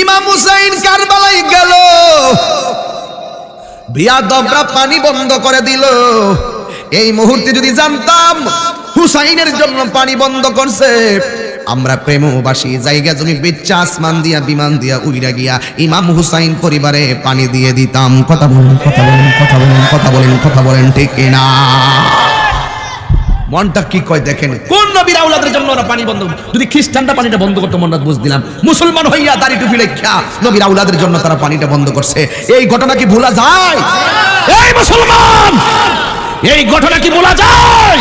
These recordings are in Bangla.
ইমাম হুসাইন কারবালাই গেল। বিয়াদবরা পানি বন্ধ করে দিল। এই মুহূর্তে যদি জানতাম হুসাইনের জন্য পানি বন্ধ করছে, আমরা প্রেমবাসী, জায়গা জমি বেচ্চা আসমান দিয়া, বিমান দিয়া উইরা গিয়া ইমাম হুসাইন পরিবারে পানি দিয়ে দিতাম। কথা বলেন কথা বলেন কথা বলেন কথা বলেন কথা বলেন, ঠিক না মনটা কি কয় দেখেন? কোন নবীর আউলাদের জন্য ওরা পানি বন্ধ? যদি খ্রিস্টানরা পানিটা বন্ধ করতো মনটা বুঝ দিলাম। মুসলমান হইয়া দাড়ি টুপি লেখা নবীর আউলাদের জন্য তারা পানিটা বন্ধ করছে। এই ঘটনা কি ভোলা যায়? এই মুসলমান! এই ঘটনা কি ভোলা যায়?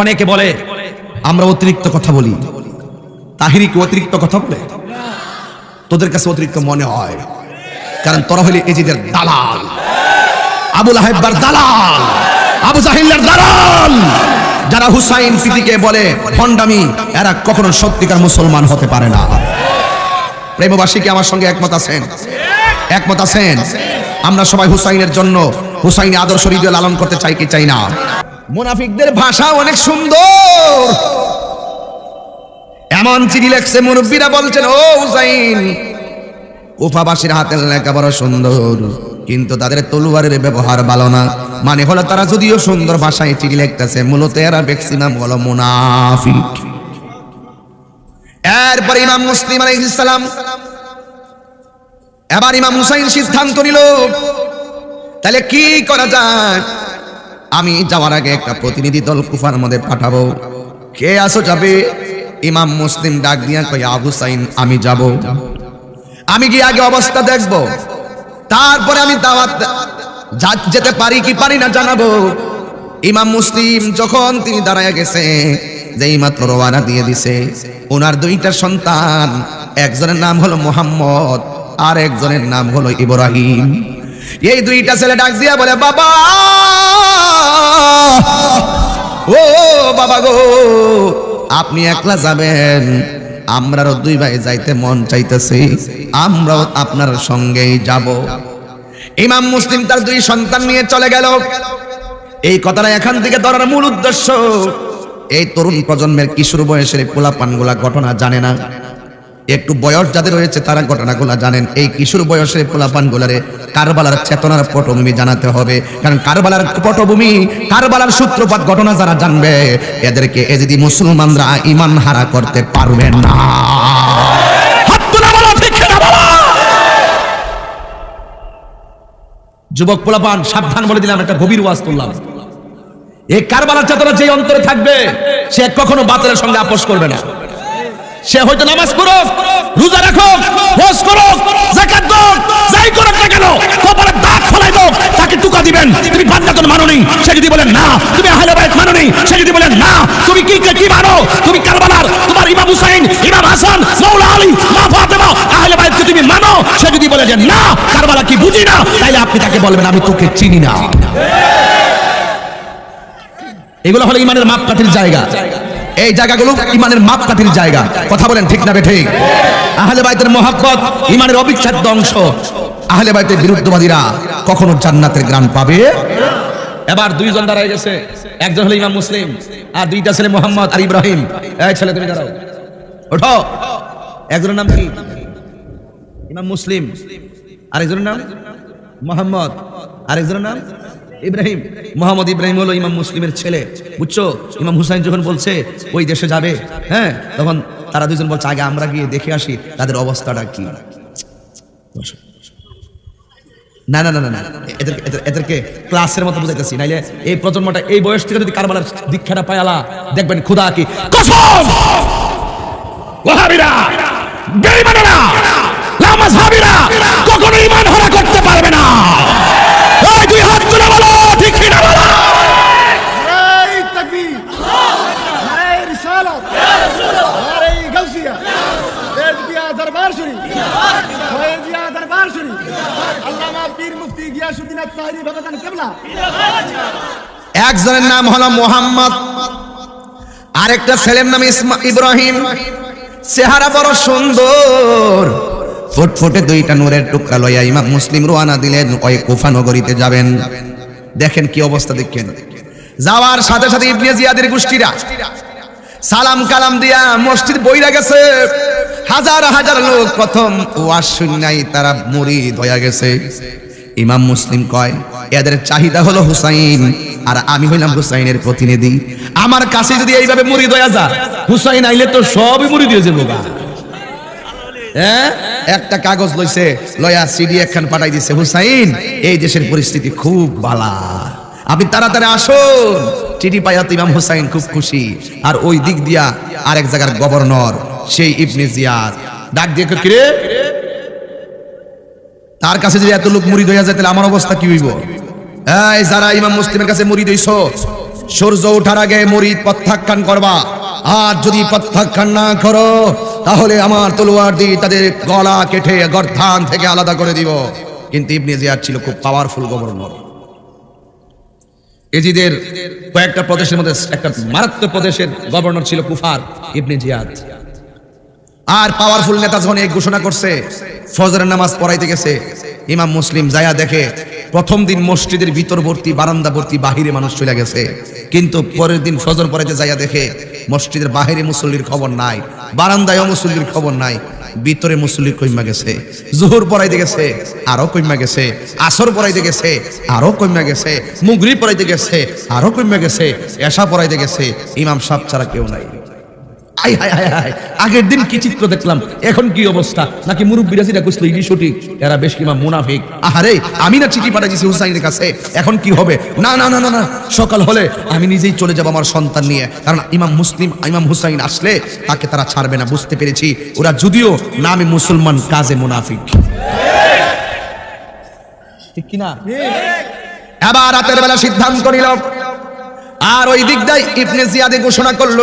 অনেকে বলে, আমরা অতিরিক্ত কথা বলি। তাহিরি কি অতিরিক্ত কথা বলে? তোদের কাছে অতিরিক্ত মনে হয়? কারণ তোরা হইলে এজিদের দালাল। আবুল আহেবার দালাল, আবু জাহিল্লার দালাল। যারা হুসাইন পিতিকে বলে, ভণ্ডামি, এরা কখনো সত্যিকার মুসলমান হতে পারে না। প্রেমবাসী কি আমার সঙ্গে একমত আছেন? একমত আছেন? আমরা সবাই হুসাইনের জন্য হুসাইনি আদর্শ হৃদয় লালন করতে চাই কি চাই না? মুনাফিকদের ভাষা অনেক সুন্দর। এমন চিঠি লেখছে মুরব্বীরা বলছেন, ও হুসাইন, কুফাবাসীর হাতের লেখা বড় সুন্দর। কিন্তু তাদের তলুয়ারের ব্যবহার ভালো না। মানে হলো তারা যদিও সুন্দর ভাষায় চিঠি লিখতেছে, মূলত এরা ম্যাক্সিমাম হলো মুনাফিক। এরপর ইমাম মুসলিম আলাইহিস সালাম এবার ইমাম হুসাইন সিদ্ধান্ত নিল, তাহলে কি করা যায়? আমি যাওয়ার আগে একটা প্রতিনিধি দল কুফার মধ্যে পাঠাবো। কে আসো যাবে? ইমাম মুসলিম ডাক দিয়া কই আবু সাইন আমি যাব। আমি গিয়ে আগে অবস্থা দেখব। তারপরে আমি দাওয়াত যা- যেতে পারি কি পারি না জানাব। ইমাম মুসলিম যখন তিনি দাঁড়ায় গেছে, যেই মাত্র রওয়ানা দিয়ে দিছে, ওনার দুইটা সন্তান, একজনের নাম হলো মোহাম্মদ, আর একজনের নাম হলো ইব্রাহিম। এই দুইটা ছেলে ডাক দিয়া বলে, বাবা! ও, বাবা গো, আপনি একলা যাবেন? আমরাও দুই ভাই যাইতে মন চাইতেছি। আমরাও আপনার সঙ্গেই যাব। ইমাম মুসলিম তার দুই সন্তান নিয়ে চলে গেল। এই কথাটা এখান থেকে ধরার মূল উদ্দেশ্য। এই তরুণ প্রজন্মের কিশোর বয়সের পোলাপানগুলা ঘটনা জানে না। একটু বয়স যাদের রয়েছে তারা ঘটনাগুলা জানেন। এই কিশোর বয়সের পোলাপানগুলারে কারবালার চেতনার পটভূমি জানাতে হবে। কারণ কারবালার পটভূমি, কারবালার সূত্রপাত ঘটনা যারা জানবে, এদেরকে এ যদি মুসলমানরা ইমান হারা করতে পারবে না? যুবক পোলাপান, সাবধান বলে দিলাম, একটা গভীর ওয়াজ করলাম এই কারবালার চেতনা যে অন্তরে থাকবে, সে কখনো বাতিলের সঙ্গে আপোষ করবে না। সে হয়তো নামাজ পড়ো রোজা রাখো হজ করো যাকাত দাও যাই করো না কেন, কপালে দাগ ফলাই দাও তাকে টুকা দিবেন। তুমি বান্দাতন মানোনি, সে যদি বলে না, তুমি আহলে বাইত মানোনি, সে যদি বলে না, তুমি কি কি মানো? তুমি কারবালার, তোমার ইমাম হুসাইন, ইমাম হাসান, মাওলা আলী, মা ফাতেমা, আহলে বাইতকে তুমি মানো? সে যদি বলে যে না, কারবালা কি বুঝি না, তাইলে আপনি তাকে বলবেন, আমি তোকে চিনি না। এগুলো হলো ইমানের মাপকাঠির জায়গা। এই জায়গাগুলো ইমানের মাপকাঠির জায়গা। কথা বলেন ঠিক না ঠিক? আহলে বাইতের মহাব্বত ইমানের অবিচ্ছেদ্য অংশ। আহলে বাইতের বিরুদ্ধবাদীরা কখনো জান্নাতের গ্রাম পাবে? এবার দুইজন দাঁড়ায় গেছে। একজন হলো ইমাম মুসলিম, আর দুইটা ছেলে মোহাম্মদ আর ইব্রাহিম। এই ছেলে, তুমি দাঁড়াও। ওঠো। একজনের নাম কি? ইমাম মুসলিম। আরেকজনের নাম? মোহাম্মদ। আরেকজনের নাম? ইব্রাহিম, মোহাম্মদ ইব্রাহিম হলো ইমাম মুসলিমের ছেলে। বুঝছ? ইমাম হুসাইন যখন বলছে, ওই দেশে যাবে? হ্যাঁ তখন তারা দুজন বলছে, আগে আমরা গিয়ে দেখে আসি তাদের অবস্থাটা কি? না না না না না এদের এদের- এদেরকে ক্লাসের মতো বুঝাইতেছি। নাইলে এই প্রজন্মটা, এই বয়স থেকে যদি কারবালার দীক্ষাটা পায়ালা দেখবেন খুদা কি। কসম! ওহাবিরা বেঈমানেরা! লামাযহাবিরা কখনো ঈমান হারা করতে পারবে না। একজনের নাম হলো মোহাম্মদ, আরেকটা ছেলের নাম ইব্রাহিম। চেহারা বড় সুন্দর। ফুটফুটে দুইটা নূরের টুকরা লইয়া ইমাম মুসলিম রোয়ানা দিলেন, ওই কুফা নগরীতে যাবেন। দেখেন কি অবস্থা দেখেন। যাওয়ার সাথে সাথে ইবনে জিয়াদের গোষ্ঠীরা সালাম কালাম দিয়া মসজিদ বইরা গেছে। হাজার হাজার লোক প্রথম ওয়াশ শূন্যাই তারা মুড়ি ধয়া গেছে। ইমাম মুসলিম কয়, এদের চাহিদা হলো হুসাইন, আর আমি হইলাম হুসাইনের প্রতিনিধি। আমার কাছে যদি এইভাবে মুরিদ হয়ে যা হুসাইন আইলে তো সবই মুরিদ হয়ে যাব হ্যাঁ? একটা কাগজ লইছে, লয়া সিডি একখান পাঠাই দিছে, হুসাইন, এই দেশের পরিস্থিতি খুব বালা। আপনি তাড়াতাড়ি আসুন। চিঠি পাইয়াতে ইমাম হুসাইন খুব খুশি। আর ওই দিক দিয়া আরেক জায়গার গভর্নর, সেই ইবনে জিয়াদ। ডাক দিয়ে কিরে তার কাছে যদি এত লোক মুড়িদ হইয়া যায়, তাহলে আমার অবস্থা কি হইব? এই, যারা ইমাম মুসলিমের কাছে মুড়িদ হইছ সূর্য ওঠার আগে মুড়িদ প্রত্যাখ্যান করবা। আর যদি প্রত্যাখ্যান না করো, তাহলে আমার তলোয়ার দিয়ে তাদের গলা কেটে গর্ধান থেকে আলাদা করে দিব। কিন্তু ইবনে জিয়াদ ছিল খুব পাওয়ারফুল গভর্নর এজিদের কয়েকটা প্রদেশের মধ্যে, একটা মারাত্মক প্রদেশের গভর্নর ছিল কুফার ইবনে জিয়াদ। আর পাওয়ারফুল নেতা যখন এই ঘোষণা করছে, ফজরের নামাজ পড়াইতে গেছে, ইমাম মুসলিম যায়া দেখে, প্রথম দিন মসজিদের ভিতরবর্তী বারান্দাবর্তী বাহিরে মানুষ চলে গেছে। কিন্তু পরের দিন ফজর পড়াইতে যাইয়া দেখে, মসজিদের বাহিরে মুসল্লির খবর নাই বারান্দায় মুসল্লির খবর নাই, ভিতরে মুসল্লির কইমা গেছে, জোহর পড়াইতে গেছে, আরও কইমা গেছে, আসর পড়াইতে গেছে, আরও কইমা গেছে, মুগরি পড়াইতে গেছে, আরও কইমা গেছে, এশা পড়াইতে গেছে, ইমাম সাহেব ছাড়া কেউ নাই। আই হাই হাই হাই আগের দিন কি চিত্র দেখলাম? এখন কি অবস্থা? নাকি মুরব্বীরা যেটা কইছিল ইডি সঠিক এরা বেশ কিমা মুনাফিক। আহারে, আমি না চিঠি পাঠাইছি হুসাইনের কাছে। এখন কি হবে? না না না না না। সকাল হলে আমি নিজেই চলে যাব আমার সন্তান নিয়ে। কারণ ইমাম মুসলিম, ইমাম হুসাইন আসলে তাকে তারা ছাড়বে না, বুঝতে পেরেছি। ওরা যদিও নামে মুসলমান, কাজে মুনাফিক। ঠিক কিনা এবার রাতের বেলা সিদ্ধান্ত নিল। আর ওই দিক দিয়ে ইবনে জিয়াদে ঘোষণা করল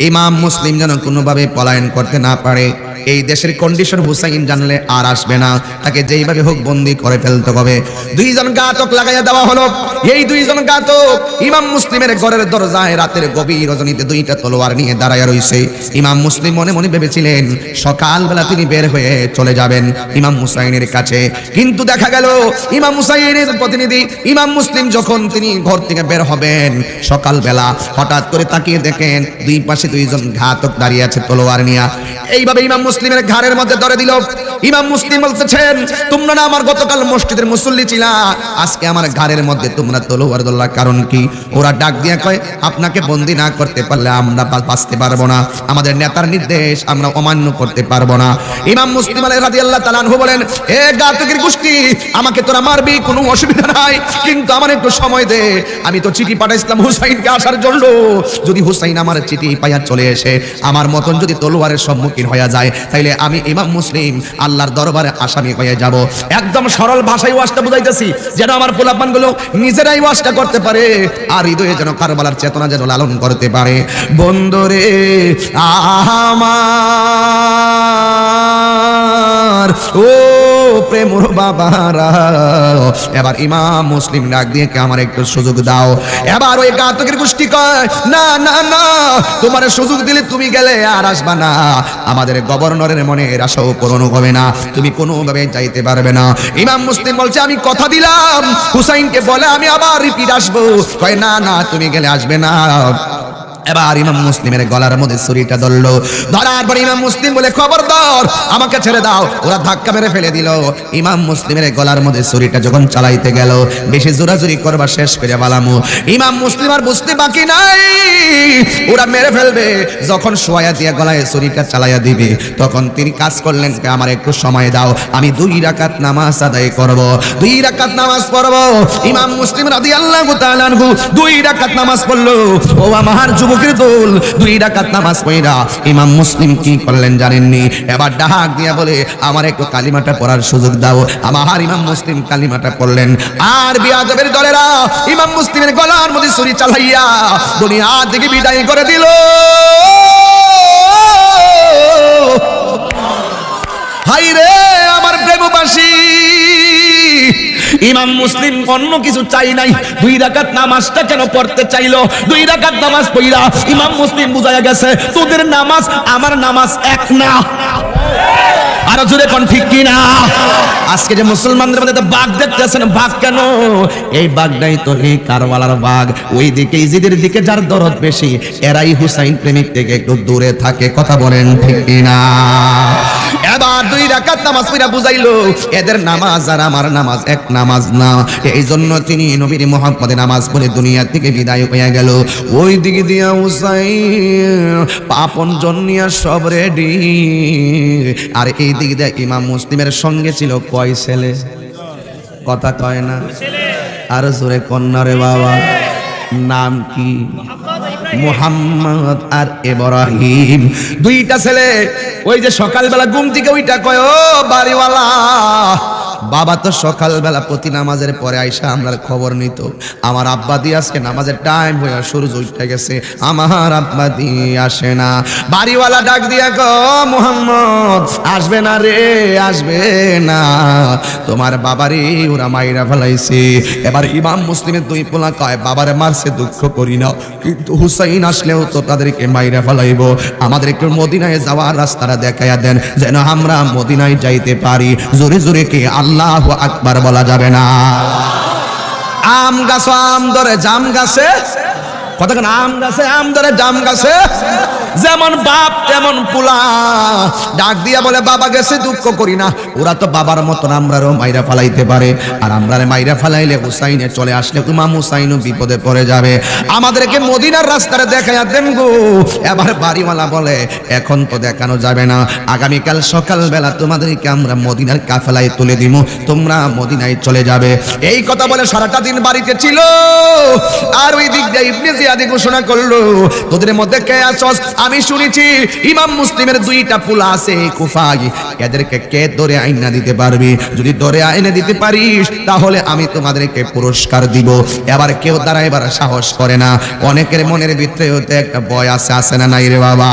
ইমাম মুসলিম যেন কোনোভাবে পলায়ন করতে না পারে। এই দেশের কন্ডিশন হুসাইন জানলে আর আসবে না। তাকে যেইভাবে হোক বন্দি করে ফেলতে হবে। দুইজন ঘাতক লাগাইয়া দেওয়া হলো। এই দুইজন ঘাতক ইমাম মুসলিমের ঘরের দরজায় রাতের গভীর রজনীতে দুইটা তলোয়ার নিয়ে দাঁড়ায় রইছে। ইমাম মুসলিম মনে মনে ভেবেছিলেন, সকালবেলা তিনি বের হয়ে চলে যাবেন ইমাম হুসাইনের কাছে। কিন্তু দেখা গেল, ইমাম হুসাইনের প্রতিনিধি, ইমাম মুসলিম যখন তিনি ঘর থেকে বের হবেন সকালবেলা, হঠাৎ করে তাকিয়ে দেখেন দুই পাশে দুইজন ঘাতক দাঁড়িয়ে আছে তলোয়ার নিয়ে। এইভাবে ইমাম মুসলিমের ঘাড়ের মধ্যে ধরে দিল। ইমাম মুসলিম বলতেছেন, তোমরা না আমার গতকাল মসজিদের মুসল্লি ছিলা, আজকে আমার ঘাড়ের মধ্যে তোমরা তলোয়ার দোল্লার কারণ কি? ওরা ডাক দিয়ে কয়, আপনাকে বন্দি না করতে পারলে আমরা বাঁচতে পারব না। আমাদের নেতার নির্দেশ আমরা অমান্য করতে পারব না। ইমাম মুসলিম আলাই রাজি আল্লাহ তালানহু বলেন, এ গাতকের গোষ্ঠী, আমাকে তোরা মারবি, কোনো অসুবিধা নাই। কিন্তু আমার একটু সময় দে, আমি তো চিঠি পাঠাইছিলাম হুসাইনকে আসার জন্য। যদি হুসাইন আমার চিঠি পাইয়া চলে এসে আমার মতন যদি তলোয়ারের সম্মুখীন হয়ে যায়, তাইলে আমি ইমাম মুসলিম, আল্লাহর দরবারে আসামি হয়ে যাব। একদম সরল ভাষায় ওয়াজটা বুঝাইতেছি, যেন আমার পোলাপানগুলো নিজেরাই ওয়াজটা করতে পারে, আর হৃদয়ে যেন কারবালার চেতনা যেন লালন করতে পারে। বন্দরে আমার, ও প্রেমর বাবারা। এবার ইমাম মুসলিম ডাক দিয়ে আমার একটু সুযোগ দাও। এবার ওই ঘাতকের গোষ্ঠী কয়, না না না, তোমার সুযোগ দিলে তুমি গেলে আর আসবা না। আমাদের গভর্নরের মনে আশাও পূরণ হবে না। তুমি কোনোভাবে যাইতে পারবে না। ইমাম মুসলিম বলছে, আমি কথা দিলাম। হুসাইনকে বলে আমি আবার রিপিট আসব। কয়, না না, তুমি গেলে আসবে না। এবার ইমাম মুসলিমের গলার মধ্যে ছুরিটা ধরলো। ধরার পর ইমাম মুসলিম বলে, খবরদার, আমাকে ছেড়ে দাও। ওরা ধাক্কা মেরে ফেলে দিল। ইমাম মুসলিমের গলার মধ্যে ছুরিটা যখন চালাইতে গেল, বেশি জোরাজুরি করবার শেষ করে বালামু ইমাম মুসলিম আর বুঝতে বাকি নাই। ওরা মেরে ফেলবে। যখন সোয়া দিয়ে গলায় ছুরিটা চালাইয়া দিবে, তখন তিনি কাজ করলেন আমার একটু সময় দাও, আমি দুই রাকাত নামাজ আদায় করব। দুই রাকাত নামাজ পড়ব। ইমাম মুসলিম রাদিয়াল্লাহু তাআলা দুই রাকাত নামাজ পড়ল। ও আমার যুবকের দল দুই রাকাত নামাজ পড়া। ইমাম মুসলিম কি করলেন জানেননি? এবার ডাক দিয়া বলে, আমার একটু কালিমাটা পড়ার সুযোগ দাও। আমার ইমাম মুসলিম কালিমাটা পড়লেন। আর বিয়াদবের দলেরা, ইমাম মুসলিমের গলার মধ্যে ছুরি চালাইয়া দুনিয়া থেকে বিদায় করে দিল। হাই রে আমার প্রেমবাসী! ইমাম মুসলিম অন্য কিছু চাই নাই। দুই রাকাত নামাজটা কেন পড়তে চাইলো? দুই রাকাত নামাজ পড়া, ইমাম মুসলিম বুঝাইয়া গেছে, তোদের নামাজ আমার নামাজ এক না। আরও কোন ঠিক কি না আজকে যে মুসলমানদের মধ্যে বাঘ দেখতেছেন বাঘ কেন? এই বাঘটাই তো এই কারওয়ালার বাঘ। ওই দিকে ইজিদের দিকে যার দরদ বেশি, এরাই হুসাইন প্রেমিক থেকে একটু দূরে থাকে, কথা বলেন ঠিক কি না এবার দুই রাকাত নামাজ পড়া বুঝাইলো, এদের নামাজ আর আমার নামাজ এক নামাজ না। এই জন্য তিনি নবীর মোহাম্মদের নামাজ পড়ে দুনিয়া থেকে বিদায় হয়ে গেল। ওই দিকে দিয়া হুসাইন পাপন জন্নিয়া সব রেডি। আর এই দিক দিয়ে ইমাম মুসলিমের সঙ্গে ছিল কয় ছেলে? কথা কয় না? আর জোরে কন্যা রে বাবা, নাম কি? মোহাম্মদ আর ইব্রাহিম। দুইটা ছেলে ওই যে সকালবেলা ঘুম থেকে ওইটা কয় বাড়িওয়ালা বাবা তো সকালবেলা প্রতি নামাজের পরে আইসা আমার খবর নিত। আমার আব্বা দিয়ে আজকে নামাজের টাইম হয়ে সূর্য উঠে গেছে। আমার আব্বা দিয়ে আসে না। বাড়িওয়ালা ডাক দিয়া গো মোহাম্মদ, আসবে না রে, আসবে না। তোমার বাবারে ওরা মাইরা ফেলাইছে। এবার ইমাম মুসলিমের দুই পোলা কয়, বাবারে মারছে, দুঃখ করি না কিন্তু হুসাইন আসলেও তো তাদেরকে মাইরা ফেলাইব। আমাদের একটু মদিনায় যাওয়ার রাস্তাটা দেখাইয়া দেন, যেন আমরা মদিনায় যাইতে পারি। জোরে জোরে কে আল্লাহ আকবার বলা যাবে না। আম গাছ আম ধরে, জাম গাছে? কতক্ষণ আম গাছে, আম ধরে, জাম গাছে? যেমন বাপ, তেমন পুলা। ডাক দিয়া বলে, বাবা গেছে, দুঃখ করি না। ওরা তো বাবার মতন আমরারও মাইরা ফালাইতে পারে। আর আমরা মাইরা ফালাইলে হুসাইনে চলে আসলে ইমাম হুসাইনও বিপদে পড়ে যাবে। আমাদেরকে মদিনার রাস্তাটা দেখাইয়া দেন গো। এবার বাড়িওয়ালা বলে, এখন তো দেখানো যাবে না। আগামীকাল সকালবেলা তোমাদেরকে আমরা মদিনার কাফেলায় তুলে দিব তোমরা মদিনায় চলে যাবে। এই কথা বলে সারাটা দিন বাড়িতে ছিল। আর ওই দিক দিয়ে ইবনে জিয়াদি ঘোষণা করল, তোদের মধ্যে কে আছস? আমি শুনেছি ইমাম মুসলিমের দুইটা পুলা আছে কুফাই এদেরকে কে ধরে আইনা দিতে পারবি? যদি ধরে আইনে দিতে পারিস, তাহলে আমি তোমাদেরকে পুরস্কার দিব। এবার কেউ দ্বারা এবার সাহস করে না। অনেকের মনের ভিতরে হতে একটা ভয় আছে আছে না নাই রে বাবা?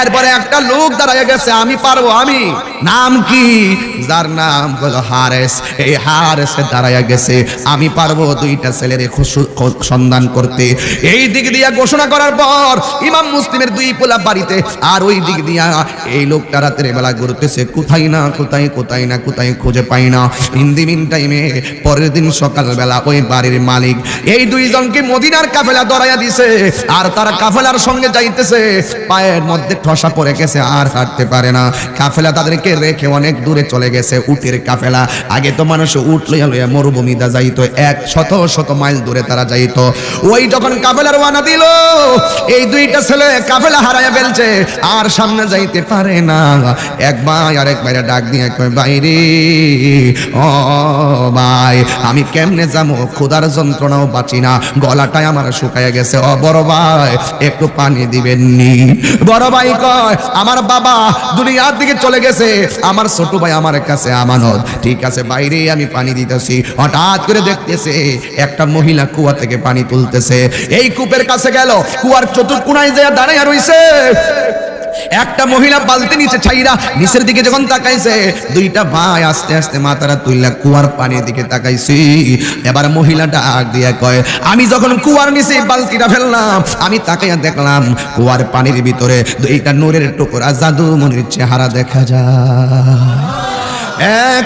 এরপরে একটা লোক দাঁড়ায় গেছে, আমি পারব, আমি। নাম কি? যার নাম হলো হারেস। এই হারেস দাঁড়ায় গেছে, আমি পারব দুইটা ছেলের সন্ধান করতে। এই দিক দিয়া ঘোষণা করার পর ইমাম মুসলিমের দুই পোলা বাড়িতে, আর ওই দিক দিয়া এই লোকটা রাতের বেলা ঘুরতেছে কোথায় না, কোথায় কোথায় না, কোথায় খুঁজে পাই না। হিন্দি মিন টাইমে পরের দিন সকালবেলা ওই বাড়ির মালিক এই দুইজনকে মদিনার কাফেলা দরাইয়া দিছে। আর তারা কাফেলার সঙ্গে যাইতেছে। পায়ের মধ্যে ঠসা পড়ে গেছে, আর হাঁটতে পারে না। কাফেলা তাদেরকে রেখে অনেক দূরে চলে গেছে, উটের কাফেলা। আগে তো মানুষ উট লইয়া লইয়া মরুভূমিতে যাইতো, এক শত শত মাইল দূরে তারা যাইতো। ওই যখন কাফেলার ওয়ানা দিল, এই দুইটা ছেলে কাফেলা হারাইয়া ফেলছে, আর সামনে যাইতে পারে না। এক ভাই আর এক ভাইরা ডাক দিয়ে কয় বাইরে ও ভাই, আমি কেমনে যাব? ক্ষুধার যন্ত্রণাও বাঁচি না। গলাটাই আমার শুকায় গেছে। ও বড় ভাই, একটু পানি দিবেননি? বড় ভাই কয়, আমার বাবা দুনিয়ার দিকে চলে গেছে। আমার ছোট ভাই আমার কাছে আমানত। ঠিক আছে বাইরে আমি পানি দিতেছি। হঠাৎ করে দেখতেছে, একটা মহিলা কুয়া থেকে পানি তুলতেছে। এই কূপের কাছে গেল। কুয়ার চতুর্কুনায় যে দাঁড়াইয়া রইছে। একটা মহিলা বালতি নিচে ছাইরা নিচের দিকে যখন তাকাইছে, দুইটা ভাই আস্তে আস্তে মাথারা তুইলা কুয়ার পানির দিকে তাকাইছি। এবার মহিলাটা আগ দিয়ে কয়, আমি যখন কুয়ার নিচে বালতিটা ফেললাম, আমি তাকাইয়া দেখলাম কুয়ার পানির ভিতরে দুইটা নূরের টুকরা জাদু মনির চেহারা দেখা যায়।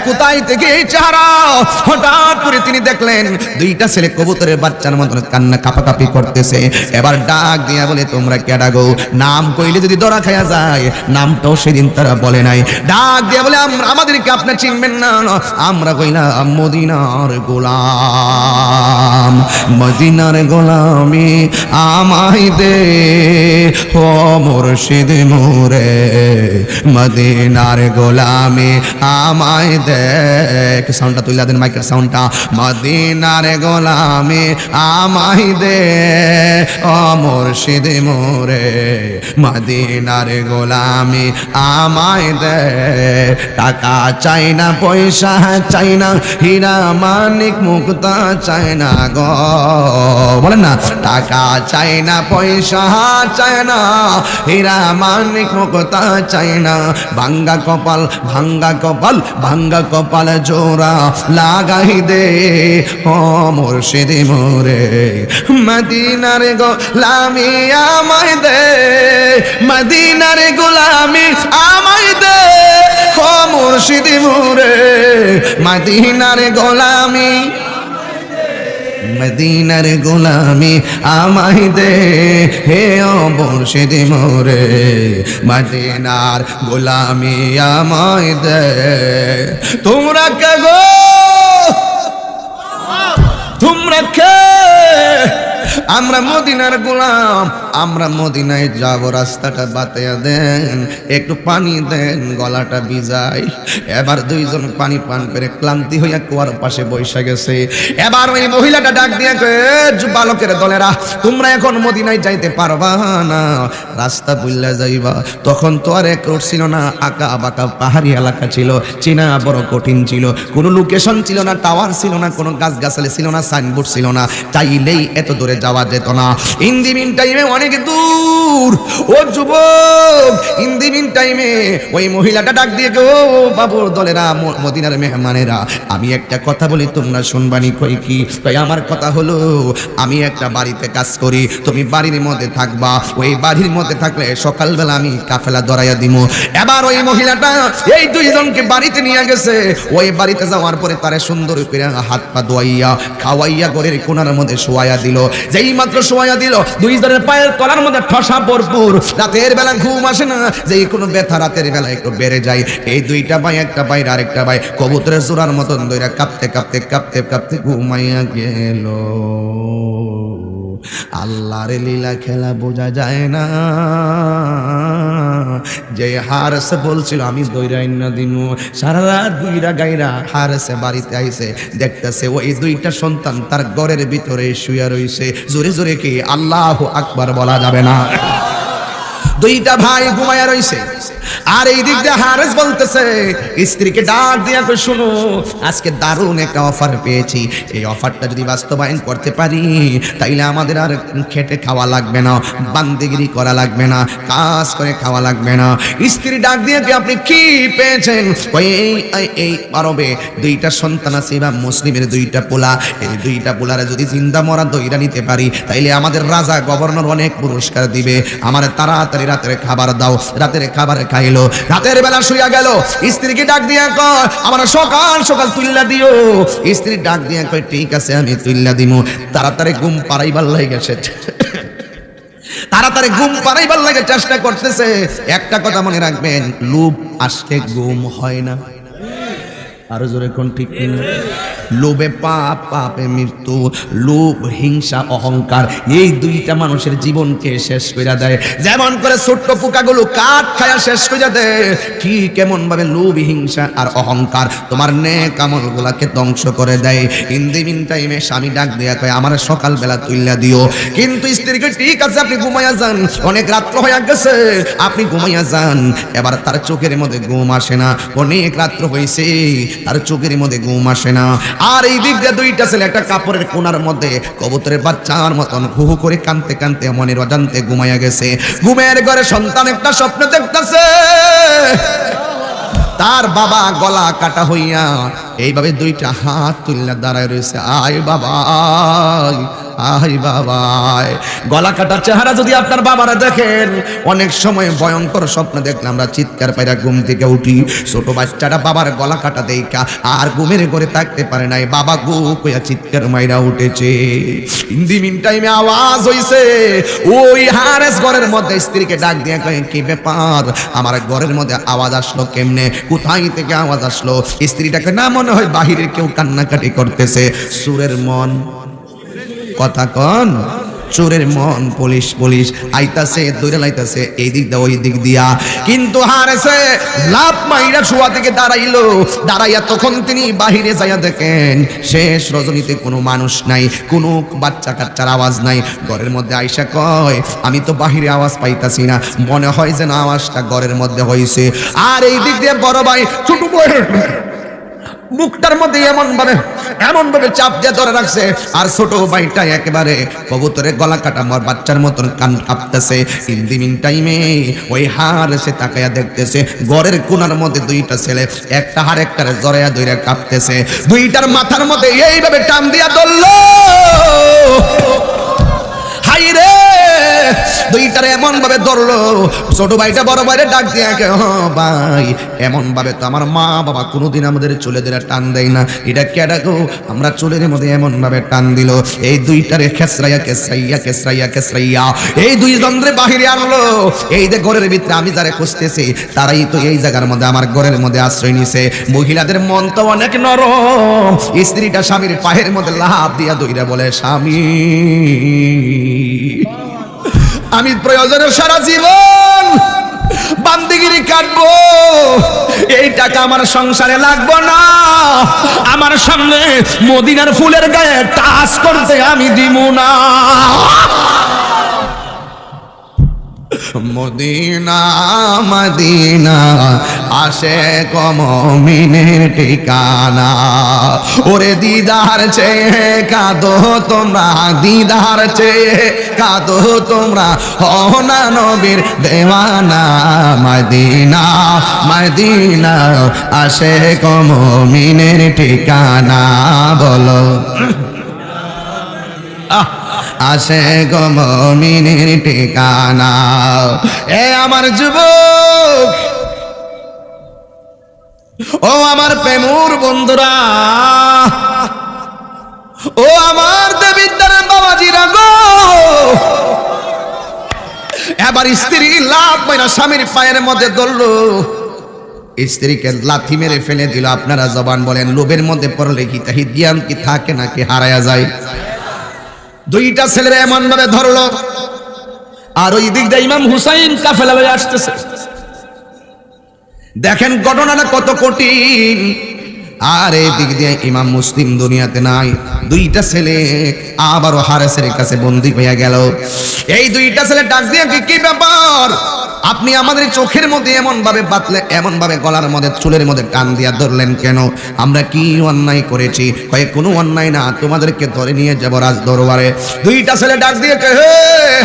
কোথায় থেকে চেহারা? হঠাৎ করে তিনি দেখলেন, দুইটা ছেলে কবুতরের বাচ্চার মতন কান্না কাপাকাপি করতেছে। এবার ডাক দিয়া বলে, তোমরা কেডা গো? নাম কইলে যদি খায়া যায়, নামটাও সেদিন তারা বলে নাই। ডাক দিয়া বলে আম- আমাদেরকে আপনি চিনবেন না। আমরা কইলাম, মদিনার গোলাম, মদিনার গোলামি আমাই দে। ও মুর্শিদ মোরে, মদিনার গোলামি আমায় দেখ সাউন্ডটা তুইলা দেন মাইকের সাউন্ডটা মদিনার গোলামি আমায় দে, ও মুর্শিদ মোরে। মদিনার গোলামি আমায় দে, টাকা চাই না, পয়সা চাই না, হীরা মানিক মুক্তা চাই না গো। বলেন না, টাকা চাই না, পয়সা চাই না, হীরা মানিক মুক্তা চাই না। ভাঙ্গা কপাল ভাঙ্গা কপাল ভাঙ্গা কপালে জোড়া লাগাই দে, ও মুর্শিদি মোরে। মদিনার গোলামি আমায় দে, মদিনার গোলামি আমায় দে, ও মুর্শিদি মোরে। মদিনার গোলামি মদিনার গোলামি আমায় দে। হে মুর্শিদ মোরে, মদিনার গোলামি আমায় দে। তোমরা কে গো? তোমরা কে? আমরা মদিনার গোলাম। আমরা মদিনায় যাব রাস্তাটা বাতায়া দেন একটু পানি দেন গলাটা ভিজাই। এবার দুইজন পানি পান করে ক্লান্তি হইয়া কুয়ার পাশে বৈশা গেছে। এবার ওই মহিলাটা ডাক দিয়ে কয়ে, "যু বালকের দলেরা তোমরা এখন মদিনায় যাইতে পারবা না। রাস্তা বুল্লা যাইবা। তখন তো আর এক রোড ছিল না আঁকা বাঁকা পাহাড়ি এলাকা ছিল চেনা বড় কঠিন ছিল। কোনো লোকেশন ছিল না টাওয়ার ছিল না কোনো গাছ গাছালি ছিল না সাইনবোর্ড ছিল না। চাইলেই এত দূরে যাওয়া যেত না। ইন টাইমে অনেক দূর। ও যুবক ইন টাইমে ওই মহিলাটা ডাক দিয়ে গো বাবুর দলেরা মদিনার মেহমানেরা, আমি একটা কথা বলি, তোমরা শুনবানি কই কি? তাই আমার কথা হলো, আমি একটা বাড়িতে কাজ করি, তুমি বাড়ির মধ্যে থাকবা, ওই বাড়ির মধ্যে থাকলে সকালবেলা আমি কাফেলা দরাইয়া দিব এবার ওই মহিলাটা, এই দুইজনকে বাড়িতে নিয়ে গেছে, ওই বাড়িতে যাওয়ার পরে তারে সুন্দর করে হাত পা ধোয়াইয়া, খাওয়াইয়া ঘরের কোনার মধ্যে শোয়াইয়া দিল। যেই মাত্র শোয়াইয়া দিল, দুইজনের পায়ের তলার মধ্যে ঠসা ভরপুর। রাতের বেলা ঘুম আসে না যে কোনো ব্যথা রাতের বেলা একটু বেড়ে যায়। এই দুইটা ভাই, একটা বাইর আরেকটা ভাই, কবুতরের জোড়ার মতন দইরা কাঁপতে কাঁপতে কাঁপতে কাঁপতে ঘুমাইয়া গেল। আল্লাহর লীলা খেলা বোঝা যায় না। যে হারসে বলছিল, আমি দইরাই না দিনু সারা রাত দুইরা গাইরা হারসে বাড়িতে আইছে, দেখতেছে ওই দুইটা সন্তান তার ঘরের ভিতরে শুয়ে রইছে। জোরে জোরে কি আল্লাহ আকবার বলা যাবে না। দুইটা ভাই ঘুমায়া রইছে। আর এই দিক দিয়ে হারেস বলতেছে, স্ত্রীকে ডাক দিয়া কই শুনো, আজকে দারুণ একটা অফার পেয়েছি। এই অফারটা যদি বাস্তবায়ন করতে পারি, তাইলে আমাদের আর খেটে খাওয়া লাগবে না, বান্দিগিরি করা লাগবে না, কাজ করে খাওয়া লাগবে না। স্ত্রী ডাক দিয়ে কি আপনি কি পেয়েছেন? কই এই, এই- আরবে দুইটা সন্তান আছে বা মুসলিমের দুইটা পোলা। এই দুইটা পোলারে যদি জিন্দা মরা দইরা নিতে পারি, তাইলে আমাদের রাজা গভর্নর অনেক পুরস্কার দিবে। আমার তাড়াতাড়ি রাতের খাবার দাও, রাতের খাবার খাইলো। রাতের বেলা শুইয়া গেল। স্ত্রীকে ডাক দিয়া কয়, আমার সকাল সকাল তুল্লা দিও। স্ত্রী ডাক দিয়া কয়, ঠিক আছে, আমি তুল্লা দিমু। তাড়াতাড়ি ঘুম পাড়াইবার লাগে গেছে তাড়াতাড়ি ঘুম পাড়াইবার লাগে চেষ্টা করতেছে। একটা কথা মনে রাখবেন, লোভ আসলে ঘুম হয় না। আরও জোরে কোন ঠিক লোভে পাপ, পাপে মৃত্যু, লোভ, হিংসা, অহংকার, এই দুইটা মানুষের জীবনকে শেষ করে দেয়। যেমন করে ছোট্ট পোকাগুলো কাঠ খায়া শেষ করে দেয়, ঠিক কেমন ভাবে লোভ, হিংসা আর অহংকার তোমার নে কামল গুলাকে ধ্বংস করে দেয়। ইন দি মিন টাইমে স্বামী ডাক দেয়া কয়, আমার সকালবেলা তুইলা দিও। কিন্তু স্ত্রীকে, ঠিক আছে, আপনি ঘুমাইয়া যান। অনেক রাত্র হয়ে গেছে, আপনি ঘুমাইয়া যান। এবার তার চোখের মধ্যে ঘুম আসে না। অনেক রাত্র হয়েছে তার চোখের মধ্যে ঘুম আসে না। আর এই দিক দিয়ে দুইটা ছেলে, একটা কাপড়ের কোনার মধ্যে কবুতরের বাচ্চার মতন হু হু করে কানতে কানতে মনের অজান্তে ঘুমাইয়া গেছে। ঘুমের ঘরে সন্তান একটা স্বপ্ন দেখতেছে। তার বাবা গলা কাটা হইয়া এইভাবে দুইটা হাত তুললে দাঁড়ায় রয়েছে। আয় বাবা আয়, আয় বাবা। আয়। গলা কাটার চেহারা যদি আপনার বাবারা দেখেন অনেক সময় ভয়ঙ্কর স্বপ্ন দেখলে আমরা চিৎকার পাইরা ঘুম থেকে উঠি। ছোট বাচ্চাটা বাবার গলা কাটা দেখা আর ঘুমের ঘরে থাকতে পারে নাই। বাবা গু কইয়া চিৎকার মাইরা উঠেছে। ইন্দি মিন টাইমে আওয়াজ হইছে। ওই হারেস ঘরের মধ্যে স্ত্রীকে ডাক দিয়ে কয়ে কি ব্যাপার? আমার ঘরের মধ্যে আওয়াজ আসলো কেমনে? কোথায় থেকে আওয়াজ আসলো? স্ত্রীটাকে না মনে হয় বাহিরে কেউ কান্নাকাটি করতেছে। সুরের মন। কথা কন। চোরের মন পুলিশ পুলিশ আইতাছে দৌড়ে লাইতাছে এই দিক দিয়ে, ওই দিক দিয়া। কিন্তু হারেছে লাভ মাইরা শোয়া থেকে দাঁড়াইলো। দাঁড়াইয়া তখন তিনি বাহিরে যাইয়া দেখেন, শেষ রজনীতে কোনো মানুষ নাই, কোনো বাচ্চা কাচ্চার আওয়াজ নাই। ঘরের মধ্যে আইসা কয়, আমি তো বাহিরে আওয়াজ পাইতাছি না। মনে হয় যেন আওয়াজটা ঘরের মধ্যে হয়েছে আর এই দিক দিয়ে বড় ভাই, ছোট ভাই মুখটার মধ্যে এমন ভাবে এমন ভাবে চাপ দিয়ে ধরে রাখছে। আর ছোট ভাইটা একেবারে কবুতরের গলা কাটা মর বাচ্চার মতন কান কাঁপতেছে। ইন্দিমিন টাইমে ওই হার সে তাকায়া দেখতেছে গড়ের কোনার মধ্যে দুইটা ছেলে, একটা হার একটারে জড়াইয়া দইরা কাঁপতেছে। দুইটার মাথার মধ্যে এইভাবে টান দিয়া ধরলো। হাই রে দুইটারে এমন ভাবে ধরলো। ছোট ভাইটা বড় ভাইরে ডাক দিয়ে কে ভাই এমন ভাবে তো আমার মা বাবা কোনোদিন আমাদের চুলে দিলে টান দেয় না। এটা কেডা গো আমরা চুলের মধ্যে এমন ভাবে টান দিল। এই দুইটারে খেসরাইয়া খেসরাইয়া খেসরাইয়া খেসরাইয়া এই দুই যন্ত্রে বাহিরে আনলো। এই যে ঘরের ভিতরে আমি যারা খুঁজতেছি, তারাই তো এই জায়গার মধ্যে আমার ঘরের মধ্যে আশ্রয় নিছে। মহিলাদের মন তো অনেক নরম। স্ত্রীটা স্বামীর পায়ের মধ্যে লাভ দিয়া দইরা বলে, স্বামী। আমি প্রয়োজনের সারা জীবন বান্দিগিরি কাটবো। এই টাকা আমার সংসারে লাগবো না। আমার সামনে মদিনার ফুলের গায়ে টাচ করতে আমি দিব না। মদিনা মদিনা, আসে কমিনের ঠিকানা। ওরে দিদার চেয়ে কাঁদো তোমরা, দিদার চেয়ে কাঁদো তোমরা হনা নবীর দেওয়ানা। মদিনা মদিনা, আসে কমিনের ঠিকানা, বলো। আহ আসে গমিনের ঠিকানা। এ আমার যুবক। ও আমার প্রেমুর বন্ধুরা। ও আমার দেবিদ্যার বাবাজিরা গো। এবার স্ত্রী লাভ পাইনা স্বামীর পায়ের মধ্যে ধরলো। স্ত্রীকে লাথি মেরে ফেলে দিল। আপনারা জবান বলেন, লোভের মধ্যে পড়লে কি তাহি জ্ঞান কি থাকে নাকি হারায়া যায়? দুইটা ছেলেরা এমন ভাবে ধরলো। আর ওই দিক দিয়ে ইমাম হুসাইন কাফেলা হয়ে আসতেছে। দেখেন ঘটনাটা কত কঠিন। আর এই দিক দিয়ে ইমাম মুসলিম দুনিয়াতে নাই। দুইটা ছেলে আবারও হারেসের কাছে বন্দী হইয়া গেল। এই দুইটা ছেলে ডাক দিয়ে কি কি ব্যাপার? আপনি আমাদের চোখের মধ্যে এমন ভাবে বাতলে এমন ভাবে গলার মধ্যে, চুলের মধ্যে কান দিয়া ধরলেন কেন? আমরা কি অন্যায় করেছি? কয়ে, কোনো অন্যায় না, তোমাদেরকে ধরে নিয়ে যাব রাজ দরবারে দুইটা ছেলে ডাক দিয়ে কে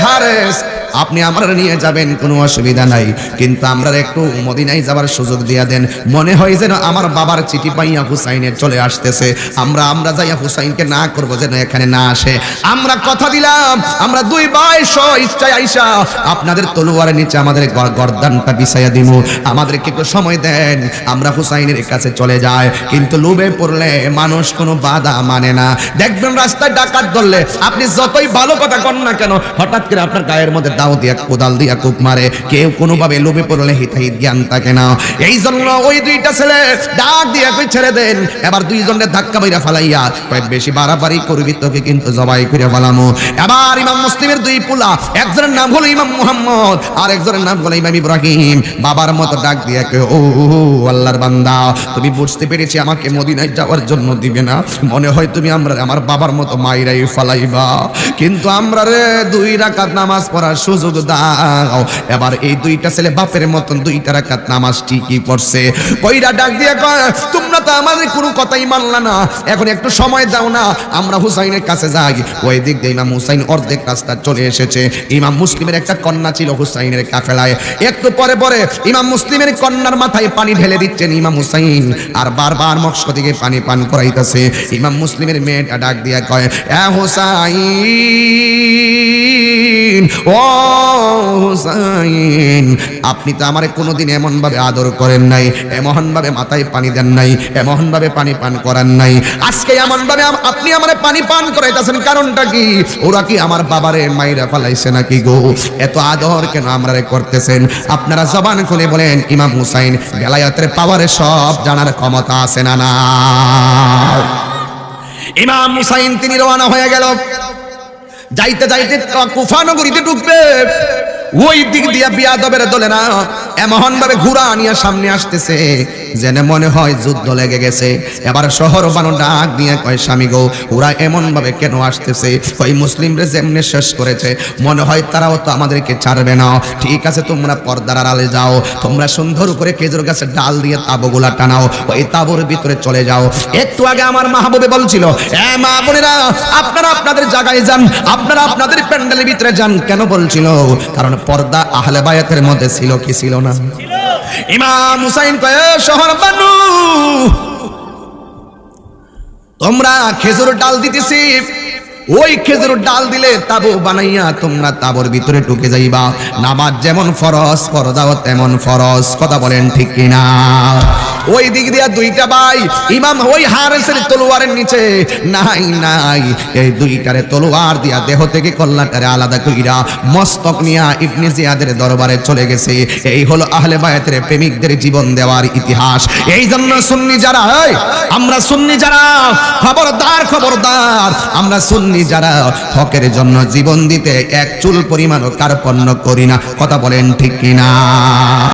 হারেস আপনি আমরা নিয়ে যাবেন, কোনো অসুবিধা নাই। কিন্তু আমরা একটু মদিনায় যাবার সুযোগ দিয়া দেন। মনে হয় যেন আমার বাবার চিঠি পাইয়া হুসাইনে চলে আসতেছে। আমরা আমরা যাইয়া হুসাইনকে না করব যেন এখানে না আসে। আমরা কথা দিলাম, আমরা দুই স্ব ইচ্ছায় আইসা আপনাদের তলোয়ারের নিচে আমাদের গর্দানটা বিছাইয়া দিব আমাদেরকে একটু সময় দেন, আমরা হুসাইনের কাছে চলে যাই। কিন্তু লোভে পড়লে মানুষ কোনো বাধা মানে না। দেখবেন রাস্তায় ডাকাত ধরলে, আপনি যতই ভালো কথা কন না কেন, হঠাৎ করে আপনার গায়ের মধ্যে দাও দিয়া কোদাল দিয়া কূপ মারে। কেউ কোনোভাবে লোভে পড়লে হিতাহিত জ্ঞান থাকে না। এই জন্য ওই দুইটা ছেলে ডাক দিয়া কই ছেড়ে দেন। এবার দুইজনের ধাক্কা বাইরা ফালাইয়া কয়েক বেশি বাড়াবাড়ি করবি তোকে কিন্তু জবাই করে ফেলামো। এবার ইমাম মুসলিমের দুই পোলা, একজনের নাম হলো ইমাম মুহাম্মদ আর একজনের নাম হলো ইমাম ইব্রাহিম। বাবার মতো ডাক দিয়া কে ও, আল্লাহর বান্দা, তুমি বুঝতে পেরেছি আমাকে মদিনায় যাওয়ার জন্য দিবে না। মনে হয় তুমি আমরা, আমার বাবার মতো মাইরাই ফালাইবা। কিন্তু আমরা রে দুই রাকাত নামাজ পড়ার সুযোগ দাও। এবার এই দুইটা ছেলে বাপের মতন দুইটা রাকাত নামাজ ঠিকই পড়ছে। কইরা ডাক দিয়া তোমরা তো আমাদের কোনো কথাই মানলা না। এখন একটু সময় দাও না, আমরা হুসাইনের কাছে যাই। ওই দিক দিয়ে ইমাম হুসাইন অর্ধেক রাস্তা চলে এসেছে। ইমাম মুসলিমের একটা কন্যা ছিল হুসাইনের কাফেলায়। একটু পরে পরে ইমাম মুসলিমের কন্যার মাথায় পানি ঢেলে দিচ্ছেন ইমাম হুসাইন। আর বারবার মক্স থেকে পানি পান করাইতেছে। ইমাম মুসলিমের মেয়েটা ডাক দিয়া কয়, এ হুসাইন, ও হুসাইন। আপনি তো আমারে কোনোদিন এমন ভাবে আদর করেন নাই এমন ভাবে মাথায় পানি দেন নাই এমন ভাবে পানি পান করান নাই। আজকে এমন ভাবে আপনি আমারে পানি পান করাইতেছেন, কারণটা কি? ওরা কি আমার বাবারে মাইরা ফালাইছে নাকি গো? এত আদর কেন আমরা করতেছেন? আপনারা জবান খুলে বলেন, ইমাম হুসাইন, বেলায়তের পাওয়ারে সব জানার ক্ষমতা আছে না না ইমাম হুসাইন, তিনি রওনা হয়ে গেল। যাইতে যাইতে কুফা নগরীতে ঢুকবে। ওই দিক দিয়া বিয়াদবের দলে না। এমন ভাবে ঘুরা আনিয়া সামনে আসতেছে জেনে মনে হয় যুদ্ধ লেগে গেছে। এবার শহর বানো ডাক দিয়ে কয়, স্বামী গো, ওরা এমন ভাবে কেন আসতেছে? ওই মুসলিমরা যেমনি শেষ করেছে, মনে হয় তারাও তো আমাদেরকে ছাড়বে না। ঠিক আছে, তোমরা পর্দার আড়ালে যাও, তোমরা সুন্দর করে খেজুর গাছের ডাল দিয়ে তাবুগুলা টানাও, ওই তাবুর ভিতরে চলে যাও। একটু আগে আমার মাহবুবে বলছিল, এ মা বোনেরা, আপনারা আপনাদের জায়গায় যান, আপনারা আপনাদের প্যান্ডেলের ভিতরে যান। কেন বলছিল? কারণ পর্দা আহলে বায়াতের মধ্যে ছিল কি ছিল না। ইমাম হুসাইন কয়ে শহর বানু তোমরা খেজুর ডাল দিতেছি ওই খেজুর ডাল দিলে তাবু বানাইয়া তোমরা তাবর ভিতরে ঢুকে যাইবা। নামাজ যেমন ফরজ পরদাও তেমন ফরজ। কথা বলেন ঠিক কিনা? ওই দিক দিয়া দুইটা ভাই ইমাম ওই হারেসের তলোয়ারের নিচে। নাই নাই, এই দুইটারে তলোয়ার দিয়া দেহ থেকে কল্লাটারে আলাদা কইরা মস্তক নিয়া ইবনে জিয়াদের দরবারে চলে গেছে। এই হলো আহলে বায়াতের প্রেমিকদের জীবন দেওয়ার ইতিহাস। এই জন্য সুন্নি যারা আমরা সুন্নি যারা, খবরদার খবরদার, আমরা সুন্নি যারা হকের জন্য জীবন দিতে এক চুল পরিমাণও কার্পণ্য করি না, কথা বলেন ঠিক কিনা?